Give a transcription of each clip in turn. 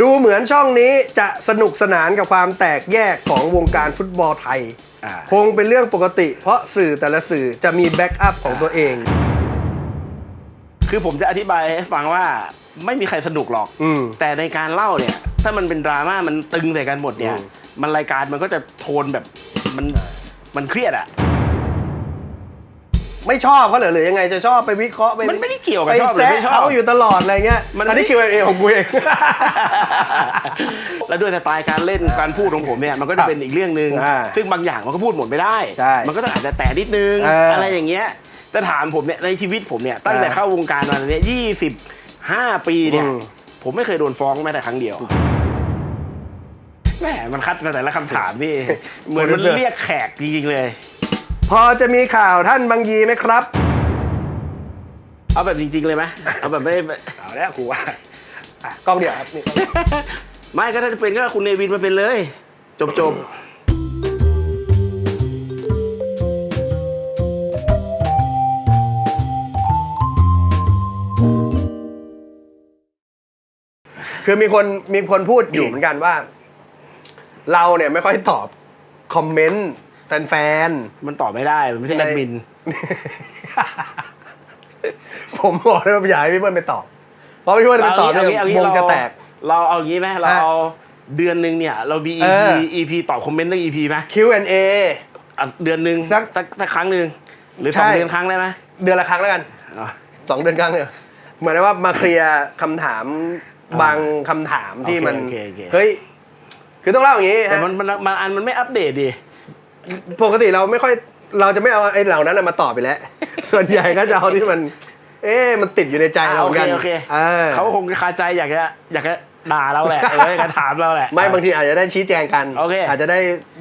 ดูเหมือนช่องนี้จะสนุกสนานกับความแตกแยกของวงการฟุตบอลไทย อ่า คงเป็นเรื่องปกติ เพราะสื่อแต่ละสื่อจะมีแบ็กอัพของตัวเอง คือผมจะอธิบายให้ฟังว่าไม่มีใครสนุกหรอก อืม แต่ในการเล่าเนี่ย ถ้ามันเป็นดราม่ามันตึงใส่กันหมดเนี่ย อืม มันรายการมันก็จะโทนแบบมันมันเครียดอะ ไม่ชอบเขาเหรอหรือยังไงจะชอบไปวิเคราะห์ไปมันไม่ได้เกี่ยวกับไปชอบหรือแซะไม่ชอบ เขาอยู่ตลอดอะไรเงี้ยมันอันนี้ไม่คิวเอของกูเอง แล้วด้วยสไตล์การเล่นการพูดของผมเนี่ยมันก็จะเป็นอีกเรื่องหนึ่งอ่าซึ่งบางอย่างมันก็พูดหมดไม่ได้ ใช่มันก็ต้องอาจจะแตะนิดนึงเอออ อะไรอย่างเงี้ยแต่ถามผมเนี่ยในชีวิตผมเนี่ยตั้งแต่อ่าเข้าวงการมาเนี่ยยี่สิบห้าปีเนี่ยอืม ผมไม่เคยโดนฟ้องแม้แต่ครั้งเดียวแหมมันคัดมาแต่ละคำถามนี่ เหมือนมันเรียกแขกจริงๆเลย พอจะมีข่าวท่านบางยีไหมครับ เอาแบบจริง ๆ เลยไหมเอาแบบไม่ เอาแล้วกูว่าอะกล้องเดียวครับนี่ไม่ก็ถ้าจะเป็นก็คุณเนวินมาเป็นเลย จบจบคือมีคนมีคนพูดอยู่เหมือนกันว่า เราเนี่ยไม่ค่อยตอบคอมเมนต์ แฟนมันตอบไม่ได้ มันไม่ใช่แอดมิน ๆ ผมบอกเลยว่าอย่าให้พี่เปิ้ลไปตอบ เพราะพี่เปิ้ลไปตอบเนี่ยเอางี้วงจะแตก เราเอางี้ไหมเราฮะเอาเดือนหนึ่งเนี่ย เรามี เอ EP อ EP ตอบคอมเมนต์ตั้ง EP ไหม Q&A อะเดือนหนึ่งสัสักกสักสักครั้งหนึ่งหรือใช่สองเดือนครั้งได้ไหมเดือนละครั้งแล้วกันอ๋อ สองเดือนครั้งเนี่ยเหมือนว่ามาเคลียร์คำถามอ่าบางคำถามที่มันโอเคโอเคโอเค เฮ้ยคือต้องเล่าอย่างนี้แต่ฮะมันมันมันอันมันไม่อัปเดตดิ ปกติเราไม่ค่อยเราจะไม่เอาไอ้เหล่านั้นน่ะมาตอบไปแล้ว ส่วนใหญ่ก็จะเอาที่มัน เอ๊ะมันติดอยู่ในใจเราอ่าเหมือนกันโอเคโอเคเออเขาคงคาใจอยากจะอยากจะด่าเราแหละเอออยากจะถามเราแหละ ไม่บางทีอาจจะได้ชี้แจงกันโอเคอาจจะได้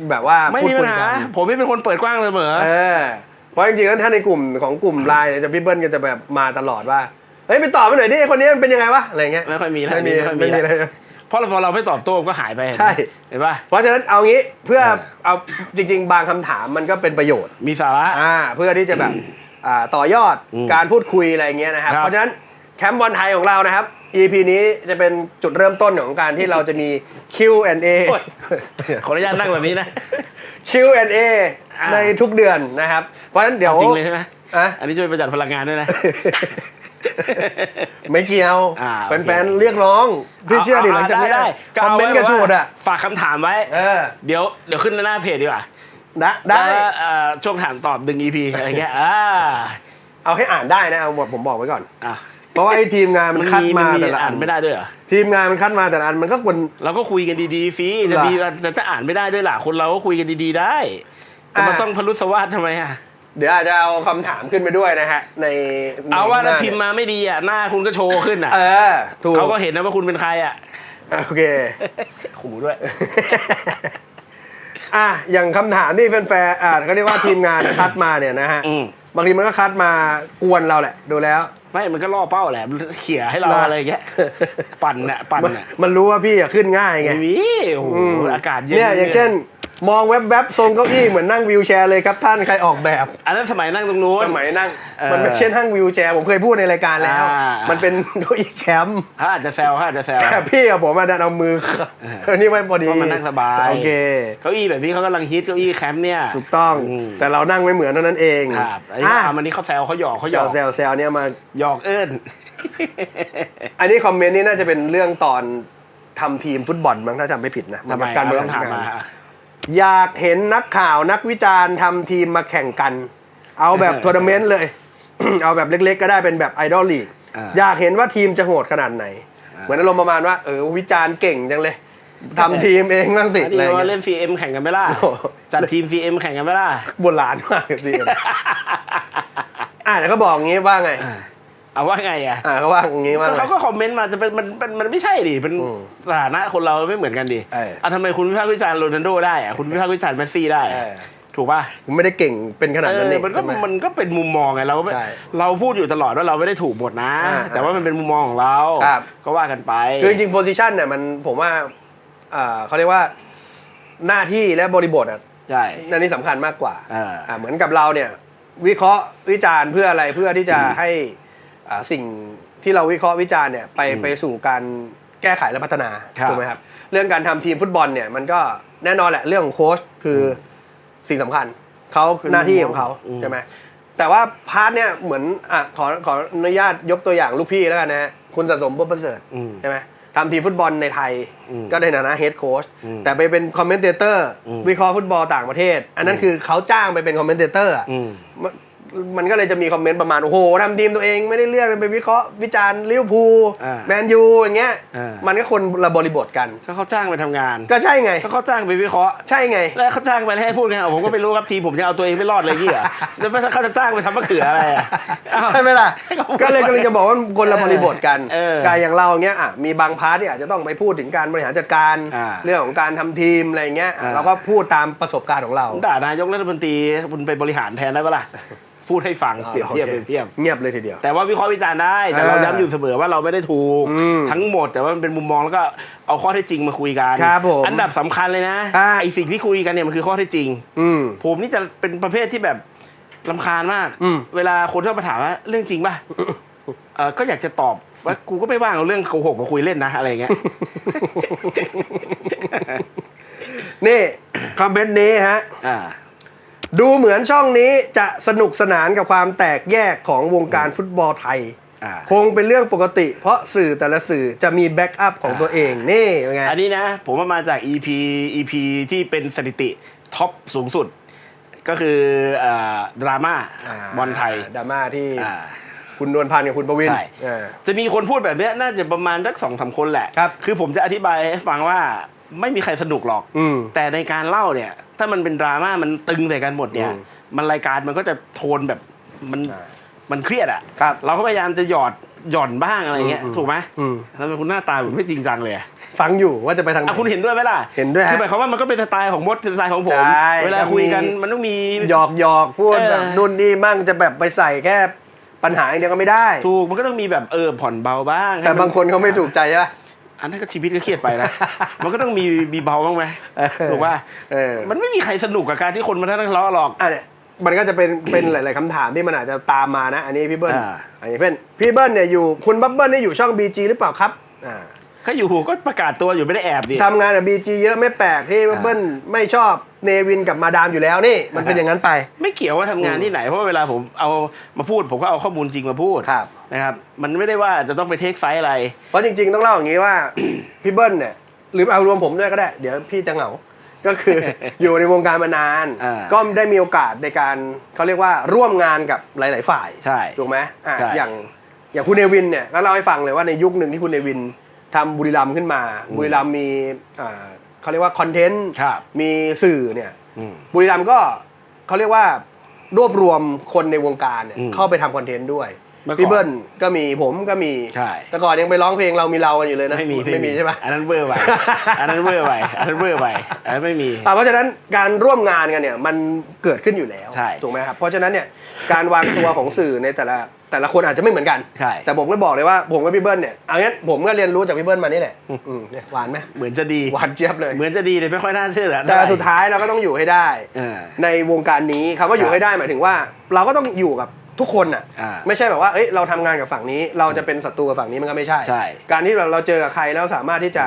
แบบว่าไม่พูดมีคุปัยญหากันผมไม่เป็นคนเปิดกว้างเสมอ เออเพราะจริงๆแล้วถ้าในกลุ่มของกลุ่มไลน์เนี่ยจะพี่เบิ้ลก็จะแบบมาตลอดว่าเฮ้ยไปตอบไปหน่อยดิไอ้คนนี้มันเป็นยังไงวะอะไรเงี้ยไม่ค่อยมีแล้วไม่มีไม่ค่อยมีไม่มีแล้ว เลย เพราะเราพอเราไม่ตอบโต้มันก็หายไปใช่ เห็นป่ะเพราะฉะนั้นเอางี้เพื่อเออเอาจริง ๆ บางคำถามมันก็เป็นประโยชน์มีสาระ อ่าเพื่อที่จะแบบอ่าต่อยอดอืมการพูดคุยอะไรเงี้ยนะครับ ครับ เพราะฉะนั้นแคมป์บอลไทยของเรานะครับ EP นี้จะเป็นจุดเริ่มต้นของการที่เราจะมี Q&A โอ้ยขออนุญาตนั่งแบบนี้นะ Q&A อ่า ในทุกเดือนนะครับ เพราะฉะนั้นเดี๋ยวจริงเลยใช่ไหมอะ อันนี้ช่วยประหยัดพลังงานด้วยนะ ไม่เกี่ยวอ่าโอเค แฟนๆเรียกร้อง พี่เชื่อดิหลังจากนี้ได้ได้คอมเมนต์กระชูดอะ ฝากคำถามไว้ เออเดี๋ยวเดี๋ยวขึ้นหน้าเพจดีกว่าได้ได้ แล้วเอ่อช่วงถามตอบดึง EP อะไรเงี้ยอ่าเอาให้อ่านได้นะเอาหมดผมบอกไว้ก่อน อะเพราะว่าไอ้ทีมงานมันคัดมามันแต่ละอัอ่านนไม่ได้ด้วยเหรอ ทีมงานมันคัดมาแต่ละอันมันก็ควร เราก็คุยกันดีๆสิจะเหรอดีแต่ถ้าอ่านไม่ได้ด้วยล่ะคนเราก็คุยกันดีๆได้แต่มันอะ ต้องพลุสวาสทำไมอะ เดี๋ยวอาจจะเอาคำถามขึ้นไปด้วยนะฮะ ในในเอาว่าถ้าหน้พิมพ์มาไม่ดีอะหน้าคุณก็โชว์ขึ้นอะเออถูกเขาก็เห็นนะว่าคุณเป็นใครอะโอเคขู่ด้วย อะอย่างคำถามที่แฟนๆอ่าก็เรียกว่าทีมงานคัดมาเนี่ยนะฮะอืมบางทีมันก็คัดมากวนเราแหละ ดูแล้ว ไม่ มันก็ล่อเป้าแหละมันเขี่ยให้เรานะอะไรอย่างเงี้ยปั่นน่ะปั่นมันน่ะมันรู้ว่าพี่อะขึ้นง่ายไงไม่มีโอ้โหอืมอากาศเย็นเนี่ยอย่างเช่น มองแวบๆทรงเก้าอี้เหมือนนั่งวิวแชร์เลยครับท่านใครออกแบบ อันนั้นสมัยนั่งตรงนู้นสมัยนั่งเออมันไม่ใช่นั่งวิวแชร์ผมเคยพูดในรายการแล้วอ่ามัมันเป็นเก้าอี้แคมป์เขาอาจจะแซวเขาอาจจะแซวแต่พี่กับผมมาดันเอามือเออเออนี่ไม่พอดีเพราะมันนั่งสบายโอเคเก้าอี้แบบนี้เขากำลังฮิตเก้าอี้แคมป์เนี่ยถูกต้องอืมแต่เรานั่งไม่เหมือนเท่านั้นเองครับอันนี้อะอะมันนี้เขาแซวเขาหยอกเขาหแซยอวกแซวแซวเนี่ยมาหยอกเอิ้นอันนี้คอมเมนต์นี่น่าจะเป็นเรื่องตอนทำทีมฟุตบอลมั้งถ้าจำไม่ผิดนะทำไมการเมืเรองต้องถามมา อยากเห็นนักข่าวนักวิจารณ์ทำทีมมาแข่งกัน เอาแบบทัวร์นาเมนต์เลย เอาแบบเล็กๆ ก็ได้เป็นแบบไอดอลลีกอ่า อยากเห็นว่าทีมจะโหดขนาดไหนอ่าเหมือนอารมณ์ประมาณว่าเออวิจารณ์เก่งจังเลยทำทีมเองบ้างสิอันอะไรนี้ว่าเงี้ย เล่น CM แข่งกันไหมล่ะ โอ้โห จัดทีม CM แข่งกันไหมล่ะ โบราณมากสิ อ่าแต่เขาบอกอย่างงี้ว่าไง เอาว่าไงอะอ่าเขาว่าอย่างงี้ว่าก็ไงเขาก็คอมเมนต์มาจะเป็นมันมันมันไม่ใช่ดิเป็นอืมสถานะคนเราไม่เหมือนกันดิเอออะทำไมคุณวิพากษ์วิจารณ์โรนัลโดได้อะคุณวิพากษ์วิจารณ์เมสซี่ได้เออะอถูกป่ะผมไม่ได้เก่งเป็นขนาดเอนั้นอเองมันก็ใช่ไห มันก็เป็นมุมมองไงเราก็ไม่ใช่เราพูดอยู่ตลอดว่าเราไม่ได้ถูกหมดนะ อ่าแต่ว่ามันเป็นมุมมองของเราครับ ก็ว่ากันไป คือจริงๆโพซิชันเนี่ยมันผมว่าอ่าเขาเรียกว่าหน้าที่และบริบทอะใช่อันนี้สำคัญมากกว่าอ่าอ่าเหมือนกับเราเนี่ย วิเคราะห์วิจารณ์เพื่ออะไรเพื่อที่จะให้อ่า สิ่งที่เราวิเคราะห์วิจารณ์เนี่ยไปอืมไปสู่การแก้ไขและพัฒนาครับถูกไหมครับเรื่องการทำทีมฟุตบอลเนี่ยมันก็แน่นอนแหละเรื่องของโค้ชคืออสิ่งสำคัญเขาคือหน้าที่ของเขาอืมใช่ไหมแต่ว่าพาร์ทเนี่ยเหมือนอะขอขออนุญาตยกตัวอย่างลูกพี่แล้วกันนะฮะคุณสะสมบุญประเสริฐอืมใช่ไหมทำทีมฟุตบอลในไทยอืมก็ในฐานะเฮดโค้ชอืมแต่ไปเป็นคอมเมนเตเตอร์อืมวิเคราะห์ฟุตบอลต่างประเทศ อันนั้นอืมคือเขาจ้างไปเป็นคอมเมนเตเตอร์อื มมันมันก็เลยจะมีคอมเมนต์ประมาณ โอ้โหทำทีมตัวเองไม่ได้เลือกไปวิเคราะห์วิจารณ์ลิเวอร์พูลอ่าแมนยูอย่างเงี้ย อ่ามั มันก็คนละบริบทกัน ก็เขาจ้างไปทำงาน ก็ใช่ไง ก็เขาจ้างไปวิเคราะห์ ใช่ไง แล้วเขาจ้างไปให้พูดไงผมก็ไม่รู้ครับทีมผมจะเอาตัวเองไม่รอดเลยยี่อะแล้วเขาจะจ้างไปทำมะเขืออะไรอะอ้าว ใช่ไหมล่ะ ก็เลยก็เลยจะบอกว่าคนละบริบทกันเออการอย่างเราเงี้ยอะมีบางพาร์ทที่อาจจะต้องไปพูดถึงการบริหารจัดการ อ่าเรื่องของการทำทีมอะไรเงี้ยอะอ่า เราก็พูดตามประสบการณ์ของเราด่านายกรัฐมนตรีคุณไปบริหารแทนได้ปะล่ะ พูดให้ฟังเปรียบเทียบโอเปรียบเทียบ เงียบเลยทีเดียว แต่ว่าวิเคราะห์วิจารณ์ได้แต่เราอ่าย้ำอยู่เสมอว่าเราไม่ได้ถูกอืมทั้งหมดแต่ว่ามันเป็นมุมมองแล้วก็เอาข้อเท็จจริงมาคุยกันครับผมอันดับสำคัญเลยนะอ่าไอสิ่งที่คุยกันเนี่ยมันคือข้อเท็จจริง อืมผมนี่จะเป็นประเภทที่แบบลำคาญมากอืมเวลาคนชอบมาถามว่าเรื่องจริงป่ะเออก็อยากจะตอบว่ากูก็ไม่ว่างเอาเรื่องโกหกมาคุยเล่นนะอะไรอย่างเงี้ยนี่คอมเมนต์นี้ฮะอ่า ดูเหมือนช่องนี้จะสนุกสนานกับความแตกแยกของวงการฟุตบอลไทย อ่าคงเป็นเรื่องปกติ เพราะสื่อแต่ละสื่อจะมีแบ็กอัพของตัวเองนี่เป็นไง อันนี้นะ ผมว่ามาจาก EP EP ที่เป็นสถิติท็อปสูงสุด ก็คือเอ่อดราม่าบอลไทยดราม่าที่อ่า คุณนวลพันธ์กับคุณประวินใช่ อ่า จะมีคนพูดแบบเนี้ยน่าจะประมาณสักสองสามคนแหละ ครับ คือผมจะอธิบายให้ฟังว่าไม่มีใครสนุกหรอก อืม แต่ในการเล่าเนี่ย ถ้ามันเป็นดราม่ามันตึงใส่กันหมดเนี่ย อืมมันรายการมันก็จะโทนแบบมันอ่ามันเครียดอะครับเราก็พยายามจะหยอดหย่อนบ้างอะไรเงี้ยอืม ถูกไหมอืมทำไมคุณหน้าตาเหมือนไม่จริงจังเลยอะฟังอยู่ว่าจะไปทางไหน อะคุณเห็นด้วยไหมล่ะเห็นด้วยฮะคือหมายความว่ามันก็เป็นสไตล์ของมดเป็นสไตล์ของผม ใช่เวลาคุยกันมันต้องมี หยอกหยอกพูดเออ แบบนู่นนี่มั่งจะแบบไปใส่แค่ปัญหาอย่างเดียวก็ไม่ได้ ถูกมันก็ต้องมีแบบเออผ่อนเบาบ้างแต่ให้มับางคนเขาไม่ถูกใจใช่ปะ อันนั้นก็ชีวิตก็เครียดไปนะ มันก็ต้องมีมีเบาบ้างไหมเออถูกป่ะเออมันไม่มีใครสนุกกับการที่คนมาทั้งทะเลาะหรอกอะเนี่ยมันก็จะเป็นเป็นหลาย ๆคำถามที่มันอาจจะตามมานะ อันนี้พี่เบิ้ลอ่าอันนี้เพื่อนพี่เบิ้ลเนี่ยอยู่คุณบับเบิ้ลนี่อยู่ช่อง BG หรือเปล่าครับอ่า ก็อยู่ก็ประกาศตัวอยู่ไม่ได้แอบดิ ทำงานกับ BG เยอะไม่แปลกที่บับเบิ้ลไม่ชอบเนวินกับมาดามอยู่แล้วนี่มันเป็นอย่างนั้นไป ไม่เกี่ยวว่าทำงานที่ไหนเพราะว่าเวลาผมเอามาพูด ผมก็เอาข้อมูลจริงมาพูดครับ นะครับ มันไม่ได้ว่าจะต้องไปเทคไซส์อะไร เพราะจริงๆต้องเล่าอย่างนี้ว่า พี่เบิ้ลเนี่ยหรือเอารวมผมด้วยก็ได้ เดี๋ยวพี่จะเหงา ก็คือ อยู่ในวงการมานาน อ่าก็ได้มีโอกาสในการเขาเรียกว่าร่วมงานกับหลาย ๆ ฝ่ายใช่ถูกไหมอะใช่อย่างอย่างคุณเนวินเนี่ยก็เล่าให้ฟังเลยว่าในยุคหนึ่งที่คุณเนวิน ทำบุรีรัมย์ขึ้นมา บุรีรัมย์มีอ่าเขาเรียกว่าคอนเทนต์ครับมีสื่อเนี่ยอืมบุรีรัมย์ก็เขาเรียกว่ารวบรวมคนในวงการเนี่ยอืมเข้าไปทำคอนเทนต์ด้วยเมื่อก่อนพี่เบิ้ลก็มีผมก็มีใช่แต่ก่อนยังไปร้องเพลงเรามีเรากันอยู่เลยนะไม่มีไม่มีใช่ปะอันนั้นเบอร์ไปอันนั้นเบอร์ไปอันนั้นเบอร์ไปอันนั้นไม่มีอะเพราะฉะนั้นการร่วมงานกันเนี่ยมันเกิดขึ้นอยู่แล้วใช่ถูกไหมครับเพราะฉะนั้นเนี่ยการวางตัวของสื่อในแต่ละ แต่ละคนอาจจะไม่เหมือนกัน ใช่ แต่ผมก็บอกเลยว่าผมกับพี่เบิ้ลเนี่ยเอางั้นผมก็เรียนรู้จากพี่เบิ้ลมานี่แหละอืมอืมเนี่ยหวานไหมเหมือนจะดีหวานเจี๊ยบเลย เหมือนจะดีเลยไม่ค่อยน่าเชื่อแต่สุดท้ายเราก็ต้องอยู่ให้ได้เออในวงการนี้คำว่าอยู่ให้ได้หมายถึงว่า เราก็ต้องอยู่กับทุกคนน่ะอ่าไม่ใช่แบบว่าเอ้ยเราทำงานกับฝั่งนี้ เราจะเป็นศัตรูกับฝั่งนี้มันก็ไม่ใช่ใช่การที่เราเราเจอกับใครแล้วสามารถที่จะ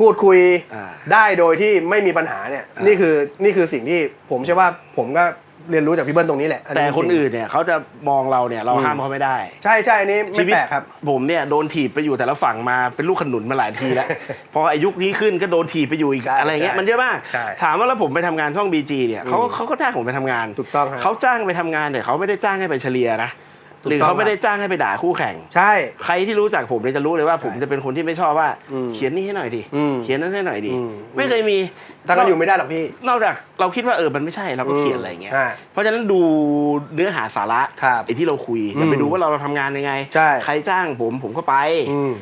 พูดคุยอ่าได้โดยที่ไม่มีปัญหาเนี่ยอ่านี่นี่คือนี่คือสิ่งที่ผมเชื่อว่าผมก็ เรียนรู้จากพี่เบิ้ลตรงนี้แหละแต่คนจริงๆอื่นเนี่ยเขาจะมองเราเนี่ยเราอืมห้ามเขาไม่ได้ ใช่ใช่อันนี้ชีไม่วิตแปลกครับ ผมเนี่ยโดนถีบไปอยู่แต่ละฝั่งมาเป็นลูกขนุนมาหลายทีแล้ว พออายุนี้ขึ้นก็โดนถีบไปอยู่อีกใช่อะไรเงี้ยใช่มันเยอะมากใช่ถามว่าแล้วผมไปทำงานช่องบีจีเนี่ยเขาอืมเขาก็จ้างผมไปทำงานถูกต้องครับเขาจ้างไปทำงานแต่เขาไม่ได้จ้างให้ไปเฉลี่ยนะถูก หรือต้องเขาไม่ได้จ้างให้ไปด่าคู่แข่ง ใช่ ใครที่รู้จักผมเนี่ยจะรู้เลยว่าผมจะเป็นคนที่ไม่ชอบว่า อืมเขียนนี่ให้หน่อยดิอืมเขียนนั้นให้หน่อยดิอืม ไม่เคยมีถ้ากันอยู่ไม่ได้หรอกพี่ นอกจากเราคิดว่าเออมันไม่ใช่เราก็เขียนอะไรอย่างเงี้ยอ่าเพราะฉะนั้นดูเนื้อหาสาระครับไอ้ที่เราคุยอย่าไปอืมดูว่าเราทำงานยังไงใช่ใครจ้างผมผมก็ไปอืม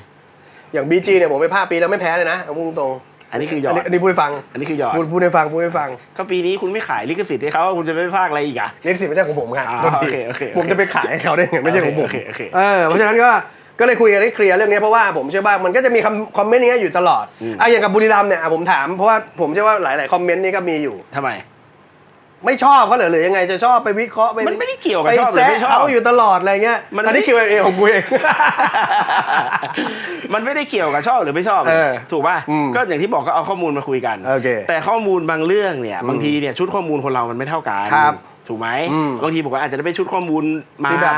อย่างบีจีเนี่ยผมไปภาคปีแล้วไม่แพ้เลยนะเอาพูดตรง อันนี้คือหยออันดนี้อันนี้พูดให้ฟัง อันนี้คือหยอด พูดพูดให้ฟังพูดให้ฟัง ก็ปีนี้คุณไม่ขายลิขสิทธิ์ให้เขาคุณจะไม่พากอะไรอีกอะเรียกสิทธิ์ไม่ใช่ของผมครับอ่าโทษทีโอเคโอเคโอเคผมจะไปขายให้เขาได้ไงไม่ใช่ของผมโอเคโอเคโอเคเออเพราะฉะนั้นก็ก็เลยคุยกันให้เคลียร์เรื่องนี้เพราะว่าผมเชื่อว่ามันก็จะมีคำคอมเมนต์อย่างเงี้ยอยู่ตลอดอืมอะอย่างกับบุรีรัมย์เนี่ยอะผมถามเพราะว่าผมเชื่อว่าหลาย ๆ คอมเมนต์นี่ก็มีอยู่ทำไม ไม่ชอบเขาเหรอหรือยังไงจะชอบไปวิเคราะห์ไปมันไม่ได้เกี่ยวกับไปชอบหรือแซะไม่ชอบ เขาอยู่ตลอดอะไรเงี้ยมัน อันนี้ไม่ Q&A ของกูเอง มันไม่ได้เกี่ยวกับชอบหรือไม่ชอบเออถูกป่ะอืมก็อย่างที่บอกก็เอาข้อมูลมาคุยกันโอเคแต่ข้อมูลบางเรื่องเนี่ยอืมบางทีเนี่ยชุดข้อมูลคนเรามันไม่เท่ากันครับถูกไหมอืมบางทีผมก็อาจจะได้ไปชุดข้อมูลมาที่แบบ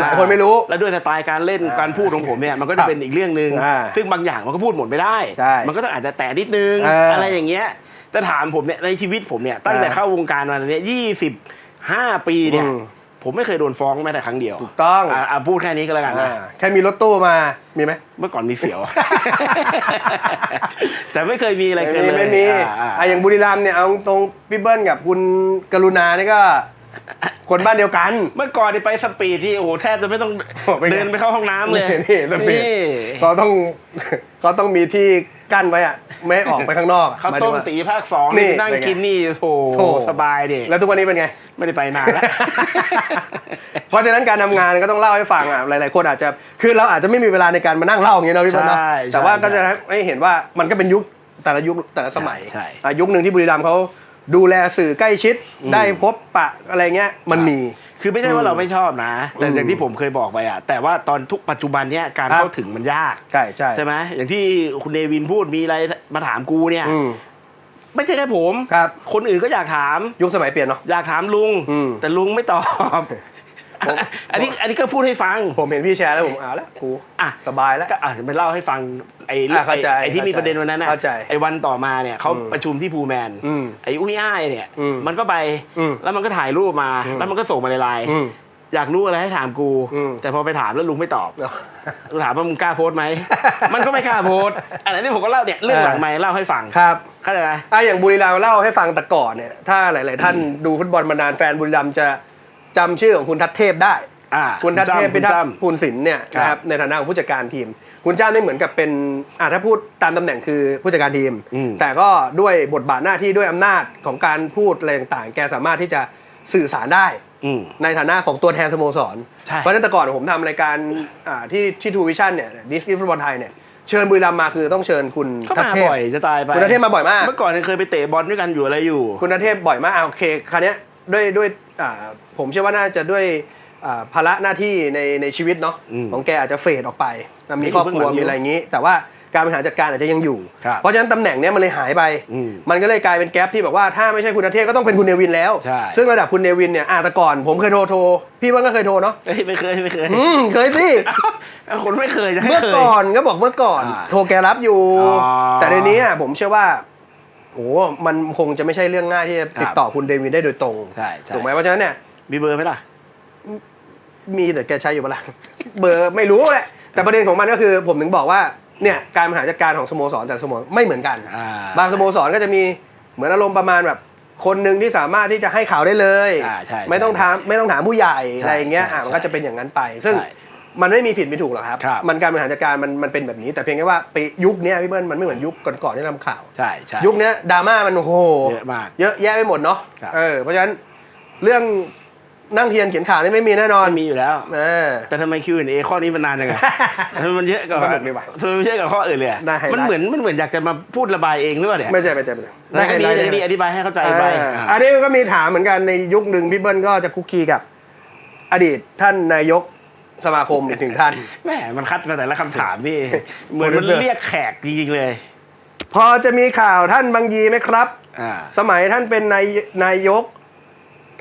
หลายคนไม่รู้แล้วด้วยสไตล์การเล่นอ่าการพูดของผมเนี่ยมันก็ครัจะบเป็นอีกเรื่องหนึ่งอ่าซึ่งบางอย่างมันก็พูดหมดไม่ได้ ใช่มันก็ต้องอาจจะแตะนิดนึงอ่าอะไรอย่างเงี้ย แต่ถามผมเนี่ยในชีวิตผมเนี่ยตั้งแต่อ่าเข้าวงการมาเนี่ยยี่สิบห้าปีเนี่ยอืมผมไม่เคยโดนฟ้องแม้แต่ครั้งเดียวถูกต้องอะอะพูดแค่นี้ก็แล้วกันนะอ่าแค่มีรถตู้มามีไหมเมื่อก่อนมีเสียว แต่ไม่เคยมีอะไรเกินเลยไม่มีอ่าอ่าอะอย่างบุรีรัมย์เนี่ยเอาตรงพี่เบิ้ลกับคุณกรุณานี่ก็คนบ้านเดียวกัน เมื่อก่อนนี่ไปสปีดที่โอ้โหแทบจะไม่ต้องโอ้เป็นไงเดินไปเข้าห้องน้ำเลยนี่สปีดนี่เขาต้องเขาต้องมีที่ กั้นไว้อะไม่ให้ออกไปข้างนอกข้าวหยถึต้งมว่าตีภาคสองนี่นี่นั่งเป็นไงกินนี่โถโถ สบายดิแล้วทุกวันนี้เป็นไง ไม่ได้ไปนานแล้ว เพราะฉะนั้นการทำงานก็ต้องเล่าให้ฟังอะหลาย ๆ คนอาจจะคือเราอาจจะไม่มีเวลาในการมานั่งเล่าอย่างเงี้ยเนาะพี่เบิ้ลเนาะใช่แต่ว่าใช่ก็จะให้เห็นว่ามันก็เป็นยุคแต่ละยุคแต่ละสมัยใช่อะยุคหนึ่งที่บุรีรัมย์เขาดูแลสื่อใกล้ชิดอืมได้พบปะอะไรเงี้ยมันมี คือไม่ใช่ว่าเราไม่ชอบนะ แต่อืมอย่างที่ผมเคยบอกไปอะ แต่ว่าตอนทุกปัจจุบันเนี้ยการครับเข้าถึงมันยากใช่ใช่ใช่ไหมอย่างที่คุณเนวินพูดมีอะไรมาถามกูเนี่ยอืมไม่ใช่แค่ผมครับ คนอื่นก็อยากถามยุคสมัยเปลี่ยนเนาะอยากถามลุงอืมแต่ลุงไม่ตอบ ผมอันนี้อันนี้ก็พูดให้ฟัง ผมเห็นพี่แชร์แล้วผมเอาแล้วกูอะ สบายแล้ว ก็อะไปเล่าให้ฟังไอ้อะเข้าใจไอ้ที่มีเข้าใจประเด็นวันนั้นน่ะเข้าใจไอ้วันต่อมาเนี่ยเขาอืมประชุมที่ภูแมนอืมไอ้อุ้ยอ้ายเนี่ย อืมมันก็ไปอืมแล้วมันก็ถ่ายรูปมาอืมแล้วมันก็ส่งมาในไลน์อืมอยากรู้อะไรให้ถามกู อืม แต่พอไปถามแล้วลุงไม่ตอบเนาะกูถามว่ามึงกล้าโพสต์ไหม มันก็ไม่กล้าโพสต์อันนี้ผมก็เล่าเนี่ยเรื่องหลังไม้เล่าให้ฟังครับ เข้าใจไหม อะอย่างบุรีรัมย์เล่าให้ฟังแต่ก่อนเนี่ยถ้าหลาย ๆ ท่านดูฟุตบอลมานานแฟนบุรีรัมย์จะ จำชื่อของคุณทัศเทพได้ อ่าคุณทัศเทพคุพิณทักจ้ำษ์ภูลศิลป์เนี่ยครับนะครับในฐานะของผู้จัดการทีม คุณจ้ำนี่เหมือนกับเป็นอะถ้าพูดตามตำแหน่งคือผู้จัดการทีมอืมแต่ก็ด้วยบทบาทหน้าที่ด้วยอำนาจของการพูดอะไรต่างๆ แกสามารถที่จะสื่อสารได้ อืม ในฐานะของตัวแทนสโมสร ใช่ เพราะฉะนั้นแต่ก่อนผมทำรายการอ่าที่ที่ทูวิชั่นเนี่ยดิสนีย์ฟุตบอลไทยเนี่ยเชิญบุรีรัมย์มาคือต้องเชิญคุณก็ทัศมาเทพบ่อยจะตายไปคุณทัศเทพมาบ่อยมาก เมื่อก่อนยังเคยไปเตะบอลด้วยกันอยู่อะไรอยู่ คุณทัศเทพบ่อยมากอะโอเคคราวเนี้ยด้วยด้วยอ่า ผมเชื่อว่าน่าจะด้วยอ่าภาระหน้าที่ในในชีวิตเนาะอืมของแกอาจจะเฟดออกไปนะมีไม่ครอบครัวเพิ่งหลังอยู่มีอะไรอย่างนี้ แต่ว่าการบริหารจัดการอาจจะยังอยู่ครับเพราะฉะนั้นตำแหน่งเนี้ยมันเลยหายไปอืมมันก็เลยกลายเป็นแกลบที่แบบว่าถ้าไม่ใช่คุณทัศเทพก็ต้องเป็นคุณเนวินแล้วใช่ซึ่งระดับคุณเนวินเนี่ยอะแต่ก่อนผมเคยโทรโทร พี่เบิ้ลก็เคยโทรเนาะเอ้ยไม่เคยไม่เคยอืมเคยสิอ้าวคนไม่เคยจะให้เมื่อเคยก่อนก็บอกเมื่อก่อนอ่าโทรแกรับอยู่อ๋อแต่ในนี้อะผมเชื่อว่า โอ้มันคงจะไม่ใช่เรื่องง่ายที่จะติดต่อคุณเดวินได้โดยตรงใช่ใช่ถูกไหมเพราะฉะนั้นเนี่ยมีเบอร์ไหมล่ะ มีแต่แกใช้อยู่เปะล่าเบอร์ไม่รู้แหละ แต่ประเด็นของมันก็คือผมถึงบอกว่าเนี่ยการบริหารจัดการของสโมสรแต่ละสโมสรไม่เหมือนกันอ่าบางสโมสรก็จะมีเหมือนอารมณ์ประมาณแบบ คนหนึ่งที่สามารถที่จะให้ข่าวได้เลยอ่าใช่ไม่ต้องถามไม่ต้องถามผู้ใหญ่ใช่อะไรอย่างเงี้ยใช่อะมันใช่ก็จะเป็นอย่างนั้นไป ซึ่งใช่ มันไม่มีผิดไม่ถูกหรอกครับ ครับมันการบริหารจัดการมันมันเป็นแบบนี้ แต่เพียงแค่ว่าไปยุคเนี้ยพี่เบิ้ลมันไม่เหมือนยุคก่อนๆที่ทำข่าว ใช่ใช่ยุคเนี้ยดราม่ามันโอ้โห เยอะมาก เยอะแยะไปหมดเนาะ ครับ เออ เพราะฉะนั้นเรื่องนั่งเทียนเขียนข่าวนี่ไม่มีแน่นอนมันมีอยู่แล้ว เออ แต่ทำไม Q&A ข้อนี้มันนานจังไงทำไมมันเยอะกว่าสนุกดีว่ะทำไมมันเยอะกว่าข้ออื่นเลยอะได้ไฮไลท์ มันเหมือนมันเหมือนอยากจะมาพูดระบายเองหรือเปล่าเนี่ยไม่ใช่ไม่ใช่ไม่ใช่แล้วก็ดีไฮไลท์เลยดีอธิบายให้เข้าใจไปเอออ่าอันนี้ก็มีถามเหมือนกันในยุคหนึ่งพี่เบิ้ลก็จะคุกคีกับ อดีตท่านนายก สมาคมอีกถึงท่าน แหมมันคัดมาแต่ละคำถามนี่ เหมือนมันเรียกแขกจริงๆเลย พอจะมีข่าวท่านบางยีไหมครับ อ่า สมัยท่านเป็นนายนายก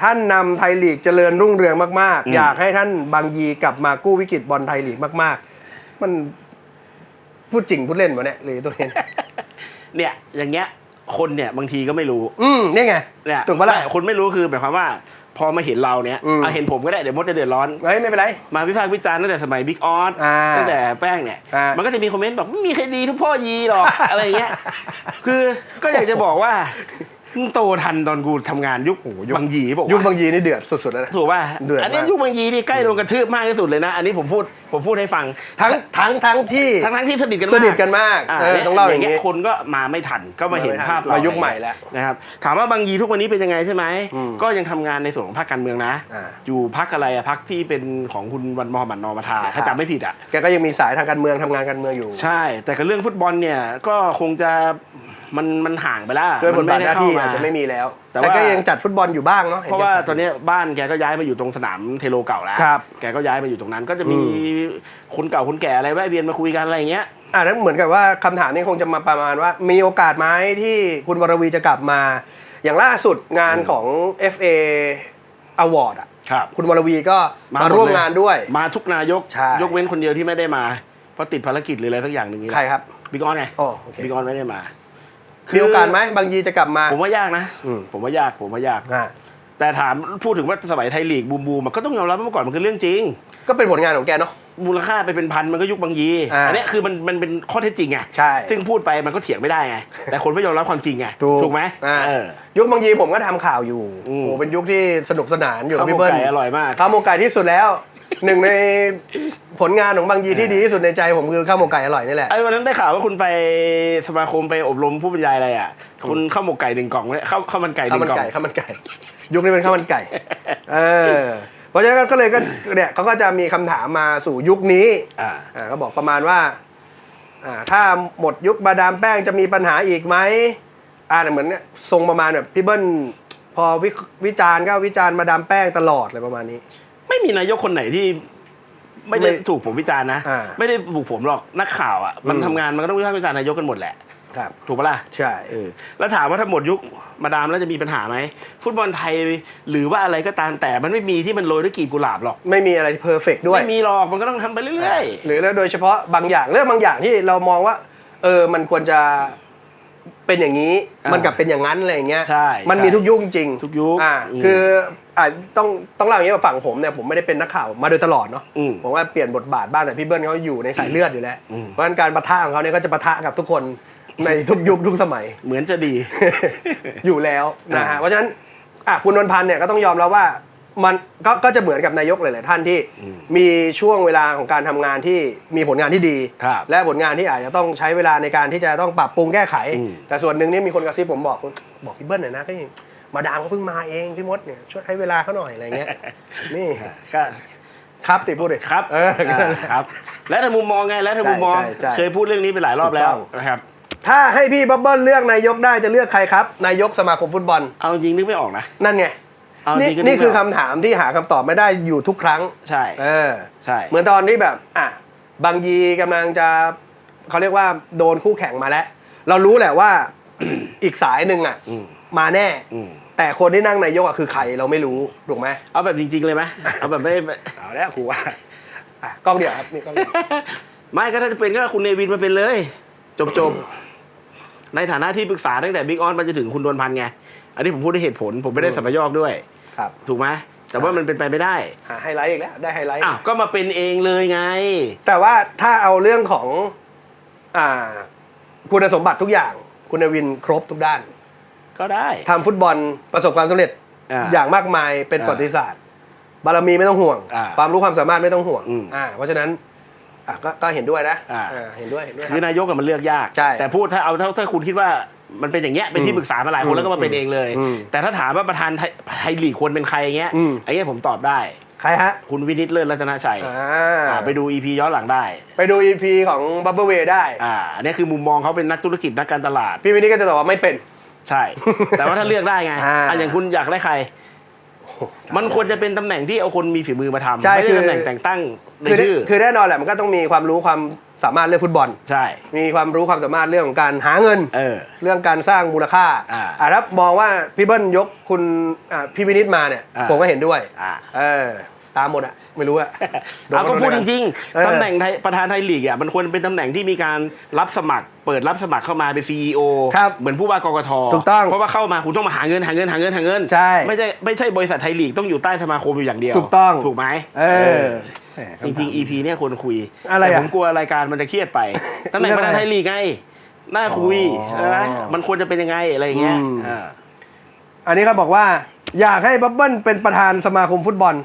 ท่านนำไทยลีกเจริญรุ่งเรืองมาก อืม ๆ อยากให้ท่านบางยีกลับมากู้วิกฤตบอลไทยลีกมาก ๆ มันพูดจริงพูดเล่นวะเนี่ยหรือตัวเอง เนี่ยอย่างเงี้ยคนเนี่ยบางทีก็ไม่รู้อืมนี่ไงเนี่ยถูกปะล่ะ ไม่คนไม่รู้คือหมายความว่า พอมาเห็นเราเนี่ยอืม เอาเห็นผมก็ได้เดี๋ยวมดจะเดือดร้อน เฮ้ยไม่เป็นไร มาวิพากษ์วิจารณ์ตั้งแต่สมัยบิ๊กออสอ่าตั้งแต่แป้งเนี่ย อ่ามัมันก็จะมีคอมเมนต์บอกไม่มีใครดีทุกพ่อยีหรอก อะไรอย่างเงี้ย คือก็อยากจะบอกว่า มึงโตทันตอนกูทำงานยุคบางยีบอกยุคบางยีนี่เดือดสุดๆแล้วนะ ถูกป่ะเดือดมาก อันนี้ยุคบางยีนี่ใกล้โดนกระทืบมากที่สุดเลยนะ อันนี้ผมพูดผมพูดให้ฟังทั้งทั้งทั้งที่ทั้งทั้งที่สนิทกันสนิทกันมากอ่าเออต้องเล่าอย่างนี้นี้ คนก็มาไม่ทันก็มาเห็นภาพเรามายุคใหม่แล้วนะครับถามว่าบางยีทุกวันนี้เป็นยังไงใช่ไหมอืมก็ยังทำงานในส่วนของภาคการเมืองนะ อ่าอยู่พักอะไรอะพักที่เป็นของคุณวันมอหมันนอมาทาครับถ้าจำไม่ผิดอะ แกก็ยังมีสายทางการเมืองทำงานการเมืองอยู่ ใช่ แต่กับเรื่องฟุตบอลเนี่ยก็คงจะ มันมันห่างไปแล้วด้วยบทบาทหน้าที่มัอาจด้เข้จะไม่มีแล้ว แต่แต่ว่าก็ยังจัดฟุตบอลอยู่บ้างเนาะเพราะว่าตอนนี้บ้านแกก็ย้ายมาอยู่ตรงสนามเทโลเก่าแล้วครับแกก็ย้ายมาอยู่ตรงนั้น ก็จะมีอืคนเก่าคนแก่อะไรแวะเวียนมาคุยกันอะไรอย่างเงี้ยอ่านั้นเหมือนกับว่าคำถามนี้คงจะมาประมาณว่า มีโอกาสไหมที่คุณวรวีจะกลับมา อย่างล่าสุดงานอืมของ FA Award อะครับคุณวรวีก็มามาหมดร่วมเลยงานด้วย มาทุกนายกใช่ยกเว้นคนเดียวที่ไม่ได้มา เพราะติดภารกิจหรืออะไรสักอย่างหนึ่งนี่แหใครละครับบิ๊กออนไงอ๋อโอเคบิ๊กออนไม่ได้มา มีโอกาสไหมบางยีจะกลับมา ผมว่ายากนะอืมผมว่ายากผมว่ายากอ่าแต่ถามพูดถึงว่าสมัยไทยลีกบูมบูมมันก็ต้องยอมรับว่าเมื่อก่อนมันคือเรื่องจริง ก็เป็นผลงานของแกเนาะ มูลค่าไปเป็นพันมันก็ยุคบางยีอ่า อันเนี้ยคือมันมันเป็นข้อเท็จจริงไงใช่ ซึ่งพูดไปมันก็เถียงไม่ได้ไงแต่คนไม่ยอมรับความจริงไงถูกกไหมอ่า เออ ยุคบางยีผมก็ทำข่าวอยู่อืมโอ้เป็นยุคที่สนุกสนานอยู่กับข้าวหมพี่กเบิ้ลไก่อร่อยมาก ข้าวหมกไก่ที่สุดแล้ว หนึ่งในผลงานของบางยีที่ดีที่สุดในใจผมคือข้าวหมกไก่อร่อยนี่แหละ ไอ้วันนั้นได้ข่าวว่าคุณไปสมาคมไปอบรมผู้บรรยายอะไรอะ คุณข้าวหมกไก่หนึ่งกล่องเนี่ยข้าวข้าวมันไก่หข้าวนึ่มันงกล่องไก่ข้าวมันไก่ ยุคนี้เป็นข้าวมันไก่ เออ เพราะฉะนั้นก็เลยก็เนี่ยเขาก็จะมีคำถามมาสู่ยุคนี้อ่าอ่าก็บอกประมาณว่าอ่าถ้าหมดยุคมาดามแป้งจะมีปัญหาอีกไหมอ่าเหมือนเนี่ยทรงประมาณแบบพี่เบิ้ลพอวิวิจารณ์ก็วิจารณ์มาดามแป้งตลอดเลยประมาณนี้ ไม่มีนายกคนไหนที่ไม่ได้ไม่ถูกผมวิจารณ์นะอ่าไม่ได้ถูกผมหรอกนักข่าวอะมันอืมทำงานมันก็ต้องวิพากษ์วิจารณ์นายกกันหมดแหละ ครับถูกปะล่ะใช่เออแล้วถามว่าถ้าหมดยุคมาดามแล้วจะมีปัญหาไหมฟุตบอลไทยหรือว่าอะไรก็ตามแต่มันไม่มีที่มันโรยด้วยกลีบกุหลาบหรอก ไม่มีอะไรที่เพอร์เฟกด้วยไม่มีหรอกมันก็ต้องทำไปเรื่อยหรือแล้วโดยเฉพาะบางอย่างเรื่องบางอย่างที่เรามองว่า เออมันควรจะเป็นอย่างนี้ อ่ามัมันกลับเป็นอย่างนั้นอะไรอย่างเงี้ยใช่มันใช่มีทุกยุคจริงทุกยุคอ่าอืมคืออ่าต้องต้องเล่าอย่างนี้ว่าฝั่งผมเนี่ยผมไม่ได้เป็นนักข่าวมาโดยตลอดเนาะอืมผมว่าเปลี่ยนบทบาทบ้างแต่พี่เบิ้ลเขาอยู่ในสายเลือดอยู่แล้ว อืม เพราะฉะนั้นการปะทะของเขาเนี่ยก็จะปะทะกับทุกคน ในทุกยุคทุกสมัย เหมือนจะดี อยู่แล้วนะฮะอ่าเพราะฉะนั้นอะคุณนนพันธ์เนี่ยก็ต้องยอมรับว่ามันก็ก็จะเหมือนกับนายกหลาย ๆ ท่านที่อืมมีช่วงเวลาของการทำงานที่มีผลงานที่ดีครับและผลงานที่อาจจะต้องใช้เวลาในการที่จะต้องปรับปรุงแก้ไขอืมแต่ส่วนหนึ่งนี่มีคนกระซิบผมบอกบอกพี่เบิ้ลหน่อยนะก็ยังมาดามเขาเพิ่งมาเองพี่มดเนี่ยช่วยให้เวลาเขาหน่อยอะไรเงี้ยนี่ก็ครับติพูดเลยครับเออก็นั่นแหละครับ แล้วแต่มุมมองไงแล้วแต่มุมมองใช่ใช่ใช่เคยพูดเรื่องนี้ไปหลายรอบแล้วถูกต้องนะครับ ถ้าให้พี่บับเบิ้ลเลือกนายกได้จะเลือกใครครับ นายกสมาคมฟุตบอล เอาจริงนึกไม่ออกนะ นั่นไงเอาจนี่ริงก็นี่คือไม่กคำถามที่หาคำตอบไม่ได้อยู่ทุกครั้ง ใช่เออ ใช่เหมือนตอนที่แบบอะบางยีกำลังจะเขาเรียกว่าโดนคู่แข่งมาแล้ว เรารู้แหละว่า อีกสายหนึ่งอะ อืมมาแน่ อืมแต่คนที่นั่งนายกอะคือใครเราไม่รู้ถูกไหมเอาแบบจริง ๆ เลยไหมเอาแบบไม่ไม่เอาแล้วครูว่าอะกล้องเดียวครับนี่กล้องเดียวไม่ก็ถ้าจะเป็นก็คุณเนวินมาเป็นเลย จบจบ ในฐานะที่ปรึกษาตั้งแต่บิ๊กออนมาจนถึงคุณดวนพันธ์ไง อันนี้ผมพูดด้วยเหตุผล ผมไม่ได้สัมยอกด้วย ครับ ถูกไหมแต่ว่ามันเป็นไปไม่ได้หาไฮไลท์อีกแล้ว ได้ไฮไลท์ อ้าวก็มาเป็นเองเลยไง แต่ว่าถ้าเอาเรื่องของ อ่า คุณสมบัติทุกอย่าง คุณนวินครบทุกด้าน ก็ได้ทำฟุตบอลประสบความสำเร็จอ่า อย่างมากมายเป็นอ่าประวัติศาสตร์ บารมีไม่ต้องห่วง อ่าความรู้ความสามารถไม่ต้องห่วงอืม อ่าเพราะฉะนั้น อะก็ก็เห็นด้วยนะอ่า อ่าเห็นด้วยเห็นด้วยคคือรับ นายกอะมันเลือกยาก ใช่แต่พูดถ้าเอาถ้าถ้าคุณคิดว่ามันเป็นอย่างเงี้ยเป็นที่อืมปรึกษามาหลายคอืนมแล้วก็มาเป็นเองเลย อืมแต่ถ้าถามว่าประธานไทยไทยลีกควรเป็นใครเงี้ยอืม ไอ้เงี้ยผมตอบได้ ใครฮะคุณวินิตเลิศรัตนชัยอ่าอ่าไปดูอีพีย้อนหลังได้ไปดู EP ของบับเบิลเวได้อ่าอันนี้คือมุมมองเขาเป็นนักธุรกิจนักการตลาด พี่วินนี่ก็จะตอบว่าไม่เป็น ใช่ แต่ว่าถ้าเลือกได้ไงอ่าอะอย่างคุณอยากได้ใคร มันควรจะเป็นตำแหน่งที่เอาคนมีฝีมือมาทำใช่ไม่คืได้อ ตำแหน่งแต่งตั้ง ในคือชื่อ คือแน่นอนแหละมันก็ต้องมีความรู้ความสามารถเรื่องฟุตบอล ใช่ มีความรู้ความสามารถเรื่องของการหาเงิน เออ เรื่องการสร้างมูลค่าอ่าอ่าถ้ามองว่าพี่เบิ้ลยกคุณอ่าพี่วินิตมาเนี่ย อ่า ผมก็เห็นด้วยอ่า เออ ตามหมดอะไม่รู้อะเอาก็พูดจริงเออๆตำแหน่งไทยประธานไทยลีกอะมันควรเป็นตำแหน่งที่มีการรับสมัคร เปิดรับสมัครเข้ามาเป็นซีอครับเหมือนผู้ว่ากกทถูกต้องเพราะว่าเข้ามาคุณต้องมาหาเงินหาเงินหาเงินหาเงินใช่ไม่ใช่ไม่ใช่บริษัทไทยลีกต้องอยู่ใต้สมาคมอยู่อย่างเดียวถูกต้องถูกไหมเออจริงๆ EP เนี่ยควรคุยอะไรแต่อะผมกลัวรายการมันจะเครียดไปตำแหน่งเรื่ปองระอะไรธานไทยลีกไงน่าคุยอ๋อนะมันควรจะเป็นยังไงอะไรอย่างเงี้ยอืมอ่าอันนี้เขาบอกว่า อยากให้บับเบิ้ลเป็นประธานสมาคมฟุตบอล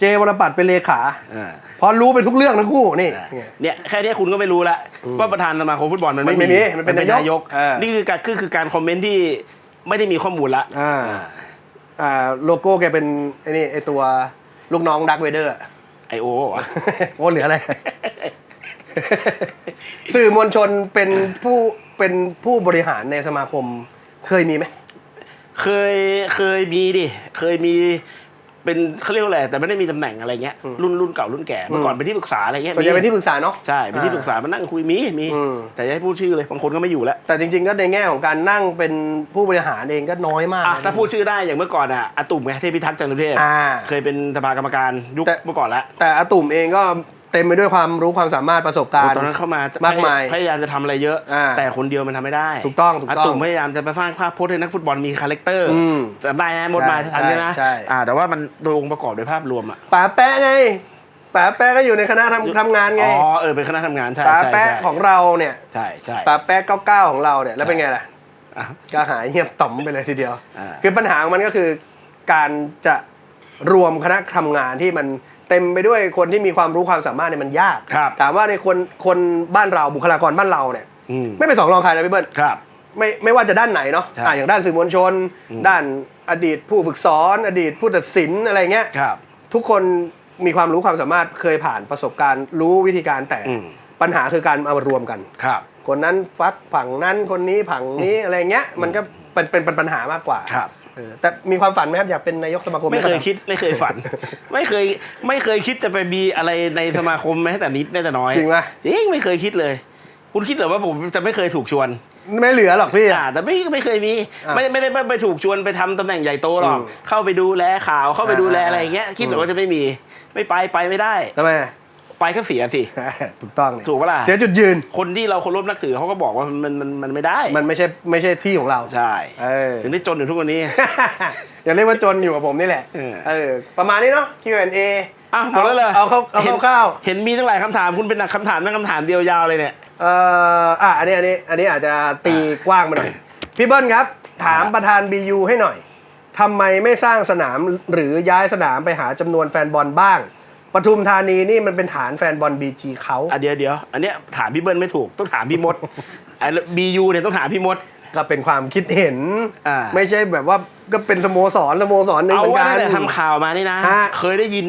เจวรปัตรเป็นเลขาอ่า เพราะรู้ไปทุกเรื่องทั้งคู่นี่ไงเนี่ยแค่เนี้ยคุณก็ไม่รู้ละอืมว่าประธานสมาคมฟุตบอลมันไม่มันไม่มีมันเป็นนายกเออ นี่คือการคือคือการคอมเมนต์ที่ไม่ได้มีข้อมูลละ อ่าอ่าโลโก้แกเป็นไอ้นี่ไอตัวลูกน้องดักเวเดอร์ ไอโอวะ โอ้เหลืออะไร สื่อมวลชนเป็นผู้เป็นผู้บริหารในสมาคมเคยมีไหม เคยเคยมีดิ เคยมี เป็นเขาเรียกว่าอะไรแต่ไม่ได้มีตำแหน่งอะไรเงี้ยอืมรุ่นรุ่นเก่ารุ่นแก่เมื่อก่อนเป็นที่ปรึกษาอะไรเงี้ยส่วนใหญ่เป็นมีที่ปรึกษาเนาะ ใช่เป็นที่ปรึกษามานั่งคุยมีมีอืม แต่จะให้พูดชื่อเลยบางคนก็ไม่อยู่แล้วแต่จริงๆ ก็ในแง่ของการนั่งเป็นผู้บริหารเองก็น้อยมากอะนะถ้าพูดชื่อได้อย่างเมื่อก่อนอะอาตุ่มไงเทพิทักษ์จันทร์เทพอ่า เคยเป็นสภากรรมการยุคแต่ เมื่อก่อนแล้วแต่อาตุ่มเองก็ เต็มไปด้วยความรู้ความสามารถประสบการณ์ ตอนนั้นเข้ามามากมายพยายามจะทำอะไรเยอะอ่าแต่คนเดียวมันทำไม่ได้ถูกต้องถูกอาต้องตุ่มพยายามจะมาสร้างภาพพจน์ให้นักฟุตบอลมีคาแรคเตอร์อืมจำได้ไหมหมดมาใช่ทันใช่ไหมใช่อ่าแต่ว่ามันโดยองค์ประกอบโดยภาพรวมอะป๋าแปะไงป๋าแปะก็อยู่ในคณะทำทำงานไง อ๋อ เออ เป็นคณะทำงาน ใช่ป๋าใช่แปะใช่ของเราเนี่ย ใช่ใช่ป๋าแปะเก้าเก้าของเราเนี่ย แล้วเป็นไงล่ะอะก็หายเงียบต่อมไปเลยทีเดียวอ่าคือปัญหาของมันก็คือการจะรวมคณะทำงานที่มัน เต็มไปด้วยคนที่มีความรู้ความสามารถเนี่ยมันยาก ครับถามว่าในคนคนบ้านเราบุคลากรบ้านเราเนี่ย อืมไม่เป็นสองรองใครเลยพี่เบิ้ล ครับ ไม่ไม่ว่าจะด้านไหนเนาะใช่อะอย่างด้านสื่อมวลชน อืม ด้านอดีตผู้ฝึกสอน อดีตผู้ตัดสินอะไรเงี้ย ครับ ทุกคนมีความรู้ความสามารถเคยผ่านประสบการณ์รู้วิธีการแต่อืม ปัญหาคือการเอามารวมกัน ครับ คนนั้นฟักผังนั้นคนนี้ผังนี้อะไรเงี้ยมันก็เป็นเป็นเป็นปัญหามากกว่า ครับ เออแต่มีความฝันไหมครับอยากเป็นนายกสมาคมไม่เคยหคิดไม่เคยฝัน ไม่เคยไม่เคยคิดจะไปมีอะไรในสมาคมแม้แต่นิดแม้แต่น้อยจริงไหมจริงไม่เคยคิดเลย คุณคิดเหรอว่าผมจะไม่เคยถูกชวน ไม่เหลือหรอกพี่อ่าแต่ไม่ไม่เคยมีอะไม่ไม่ได้ไม่ไปถูกชวนไปทำตำแหน่งใหญ่โตหรอกอืมเข้าไปดูแลข่าวเข้าไปดูแลอ่าอะไรอย่างเงี้ยคิดเหรออืมว่าจะไม่มี ไม่ไปไปไม่ได้ทำไม ไปก็เสียสิ ถูกต้องนี่ถูกปะล่ะ เสียจุดยืน คนที่เราเคารพนักถือเขาก็บอกว่ามันมันมันไม่ได้ มันไม่ใช่ไม่ใช่ที่ของเราใช่เออถึงได้จนอยู่ทุกวันนี้ อย่าเรียกว่าจนอยู่กับผมนี่แหละเออ เออ ประมาณนี้เนาะ Q&A อ้าวหมดแล้วเลยเอาเข้าเอาห็นเข้าวเห็นมีตั้งหลายคำถามคุณเป็นหนักคำถามตั้งคำถามเดียวยาวเลยเนี่ยๆเอ่ออะอันนี้อันนี้อันนี้อาจจะตีกว้างไปหน่อยพี่เบิ้ลครับ ถามประธาน BU ให้หน่อยทำไมไม่สร้างสนามหรือย้ายสนามไปหาจำนวนแฟนบอลบ้าง ปทุมธานีนี่มันเป็นฐานแฟนบอล BG เขาอะเดี๋ยวเดี๋ยวอันเนี้ยถามพี่เบิ้ลไม่ถูกต้องถามพี่มดไอ้บียูเนี่ยต้องถามพี่มด ก็เป็นความคิดเห็น อ่า ไม่ใช่แบบว่าก็เป็นสโมสรสโมสรหนึ่งเอาเหมือนว่ากัตั้น งแต่ทำข่าวมานี่นะ ฮะเคยได้ยิน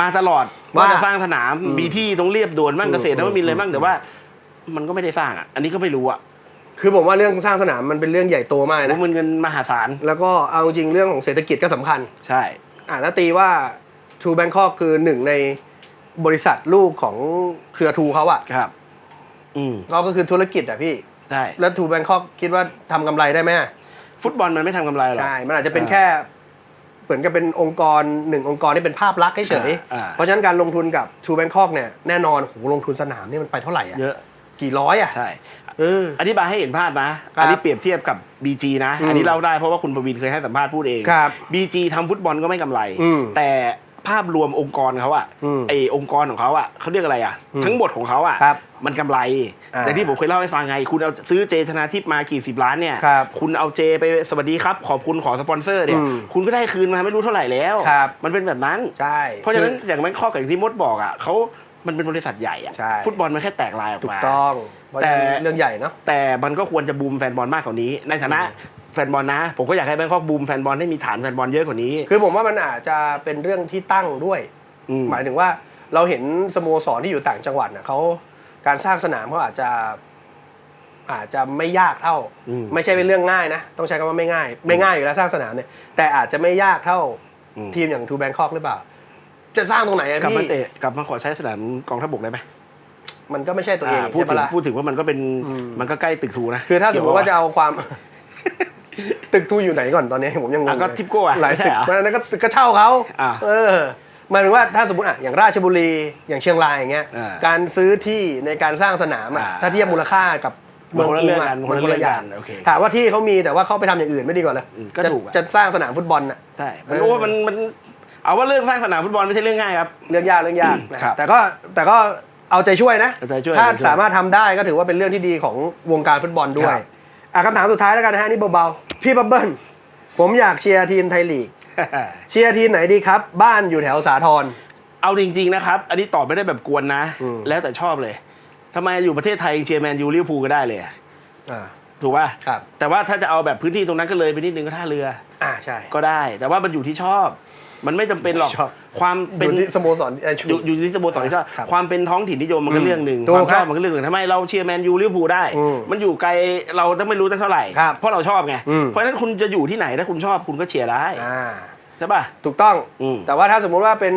มาตลอดว่าว่าจะสร้างสนามอืมมีที่ตรงเรียบด่วนมั่งอืมเกษตรนวมินทร์เลยมั่อืงมแต่ว่า มันก็ไม่ได้สร้างอะ อันนี้ก็ไม่รู้อะคือผมว่าเรื่องสร้างสนามมันเป็นเรื่องใหญ่โตมากเพนะ ราะมันเงินมหาศาลแล้วก็เอาจริงเรื่องของเศรษฐกิจก็สำคัญ ใช่ อ่าถ้าตีว่า True Bangkok คือหนึ่งในบริษัทลูกของเครือทูเขาอะครับ อืมเราก็คือธุรกิจอะพี่ ใช่แล้ว True Bangkok คิดว่าทำกำไรได้ไหมฟุตบอลมันไม่ทำกำไรหรอก ใช่ มันอาจจะเป็นอ่าแค่ เหมือนกับเป็นองค์กรหนึ่งองค์กรที่เป็นภาพลักษณ์เฉยอ่าๆเพราะฉะนั้นการลงทุนกับ True Bangkok เนี่ยแน่นอนโหลงทุนสนามนี่มันไปเท่าไหร่อะเยอะ กี่ร้อยอะใช่ เออ อธิบายให้เห็นภาพนะ ครับอันนี้เปรียบเทียบกับ BG นะ อืมอันนี้เล่าได้เพราะว่าคุณประวินเคยให้สัมภาษณ์พูดเอง ครับ BG ทำฟุตบอลก็ไม่กำไร อืมแต่ ภาพรวมองค์กรเขาอะอืมไอองค์กรของเขาอะเขาเรียกอะไรอะอืมทั้งหมดของเขาอะครับมันกำไรอ่าแต่ที่ผมเคยเล่าให้ฟังไง คุณเอาซื้อเจชนาทิพย์มากี่สิบล้านเนี่ยครับคุณเอาเจไปสวัสดีครับ ขอบคุณขอสปอนเซอร์เนี่ยอืมคุณก็ได้คืนมาไม่รู้เท่าไหร่แล้ว ครับ มันเป็นแบบนั้น ใช่ เพราะฉะนั้นอย่างแบงคอกกับอย่างที่มดบอกอะเขามันเป็นบริษัทใหญ่อะใช่ ฟุตบอลมันแค่แตกลายออกถูกมา ต้องเพราะฉะนั้นแต่ เรื่องใหญ่เนาะ แต่มันก็ควรจะบูมแฟนบอลมากกว่านี้ ในฐานะ แฟนบอลนะ ผมก็อยากให้แบงคอกบูมแฟนบอลให้มีฐานแฟนบอลเยอะกว่านี้ คือผมว่ามันอาจจะเป็นเรื่องที่ตั้งด้วย อืม หมายถึงว่าเราเห็นสโมสรที่อยู่ต่างจังหวัดน่ะเขาการสร้างสนามเขาอาจจะ อาจจะไม่ยากเท่า อืม ไม่ใช่เป็นเรื่องง่ายนะ ต้องใช้คำว่าไม่ง่าย ไม่ง่ายอยู่แล้วสร้างสนามเนี่ย แต่อาจจะไม่ยากเท่าอืมทีมอย่างทูแบงคอกหรือเปล่า จะสร้างตรงไหนอะกลับมาพี่เตะกลับมาขอใช้สนามกองทัพบกได้ไหมมันก็ไม่ใช่ตัวเองอ่าพูดใช่ถึปะงล่ะ พูดถึงว่ามันก็เป็นอืม มันก็ใกล้ตึกทูนะคือถ้าสมมติว่าจะเกี่ยเอาความ ตึกทูอยู่ไหนก่อนตอนนี้ผมยังงงอะก็เลยทิปโก้อะหลายไม่ใช่ตึกเหรอเพราะฉะนั้นก็ก็เช่าเขาอ่าเออหมายถึงว่าถ้าสมมติอะอย่างราชบุรีอย่างเชียงรายอย่างเงี้ยอ่าการซื้อที่ในการสร้างสนามอะอ่าถ้าเทียบมูลค่ากับมันคนละเรื่องกกันมัคนละคนเรื่ละองอกัย่างนโอเคถามว่าที่เขามีแต่ว่าเขาไปทำอย่างอื่นไม่ดีกว่าเลยอืมก็จะถูกอะจะสร้างสนามฟุตบอลน่ะใช่มันเออโอ้มันมันเอาว่าเรื่องสร้างสนามฟุตบอลไม่ใช่เรื่องง่ายครับเรื่องยากเรื่องยากนะครับแต่ก็แต่ก็เอาใจช่วยนะเอาใจช่วยถ้าเอาใจช่วยสามารถทำได้ก็ถือว่าเป็นเรื่องที่ดีของวงการฟุตบอลด้วครัยบ อะคำถามสุดท้ายแล้วกันนะฮะนี่เบาๆ พี่บับเบิ้ลผมอยากเชียร์ทีมไทยลีก เชียร์ทีมไหนดีครับ บ้านอยู่แถวสาทร เอาจริง ๆ นะครับ อันนี้ตอบไม่ได้แบบกวนนะ อืม แล้วแต่ชอบเลยทำไมอยู่ประเทศไทยยังเชียร์แมนยูลิเวอร์พูลก็ได้เลยอะอ่า ถูกป่ะครับ แต่ว่าถ้าจะเอาแบบพื้นที่ตรงนั้นก็เลยไปนิดนึงก็ท่าเรืออ่าใช่ ก็ได้ แต่ว่ามันอยู่ที่ชอบ มันไม่จำเป็นหรอก ชอบ ความเป็เป็นน ที่สโมสรเอ่อชู อยู่อยู่ที่สโมสรที่ชอบครับความเป็นท้องถิ่นนิยมมันก็อืมเรื่องหนึ่งถูกความชอบครับมันก็เรื่องหนึ่งทำไมเราเชียร์แมนยูลิเวอร์พูลได้ อืมมันอยู่ไกลเราต้องไม่รู้ตั้งเท่าไหร่ ครับเพราะเราชอบไง อืม เพราะฉะนั้นคุณจะอยู่ที่ไหนถ้าคุณชอบคุณก็เชียร์ได้อ่าใช่ป่ะ ถูกต้อง อืม แต่ว่าถ้าสมมุติว่าเป็น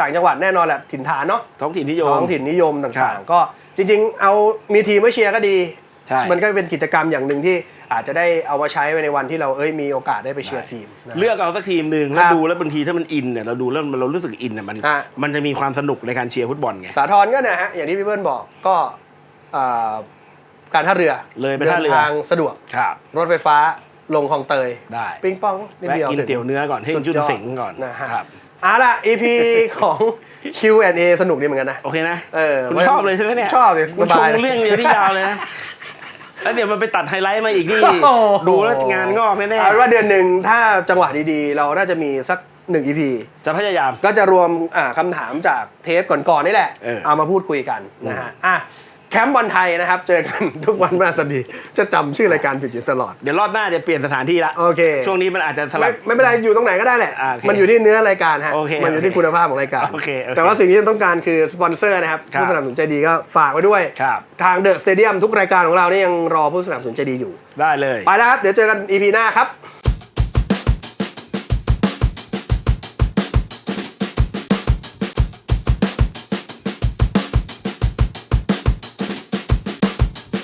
ต่างจังหวัดแน่นอนแหละถิ่นฐานเนาะ ท้องถิ่นนิยม ท้องถิ่นนิยมครัต่างบๆก็จริงๆ เอามีทีมไว้เชียร์ก็ดี ใช่มันก็เป็นกิจกรรมอย่างหนึ่งที่ อาจจะได้เอามาใช้ในวันที่เราเอ้ยมีโอกาสได้ไปเชียร์ทีมนะ เลือกเอาสักทีมหนึ่งคแล้วรับดูแล้วบางทีถ้ามันอินเนี่ยเราดูแล้วเรารู้สึกอินเนี่ยมันฮะ มันจะมีความสนุกในการเชียร์ฟุตบอลไง สาทรก็เนะฮะอย่างที่พี่เบิ้ลบอกก็อ่าการท่าเรือเลยไปเดิท่าเรือทางสะดวกครับรถไฟฟ้าลงคลองเตย ได้ปิงปองนิดแวะเดียวกินถึงเตี๋ยวเนื้อก่อนให้สุดจุนยอดเสงก่อนนะฮะครับเอาล่ะ EP ของ Q&A สนุกดีเหมือนกันนะ โอเคนะเออคุณชอบเลยใช่ไหมเนี่ยชอบเลยคุณสชบายงเรื่องเดียวที่ยาวเลยนะ แล้วเดี๋ยวมันไปตัดไฮไลท์มาอีกนี่โอ้โห ดูแล้วงานงอกแน่เอาเป็นว่าเดือนหนึ่งถ้าจังหวะดีๆ เราน่าจะมีสักหนึ่ง EP ๆจะพยายาม ก็จะรวมอ่าคำถามจากเทปก่อนๆนี่แหละ เออเอามาพูดคุยกันนะฮะอะ แคมป์บอลไทยนะครับ เจอกันทุกวันพฤหัสบดีจะจำชื่อรายการผิดอยู่ตลอด เดี๋ยวรอบหน้าเดี๋ยวเปลี่ยนสถานที่ละโอเค ช่วงนี้มันอาจจะสลัไม่บ ไม่เป็นไรอยู่ตรงไหนก็ได้แหละ อ่าโอเคมันอยู่ที่เนื้อรายการฮะ โอเคมันอยู่ที่โอเคคุณภาพของรายการ โอเคโอเคแต่ว่าสิ่งที่ต้องการคือสปอนเซอร์นะครับครับ ผู้สนับสนุนใจดีก็ฝากไว้ด้วย ครับ ทางเดอะสเตเดียมทุกรายการของเรานี่ยังรอผู้สนับสนุนใจดีอยู่ ได้เลย ไปแล้วครับ เดี๋ยวเจอกัน EP หน้าครับ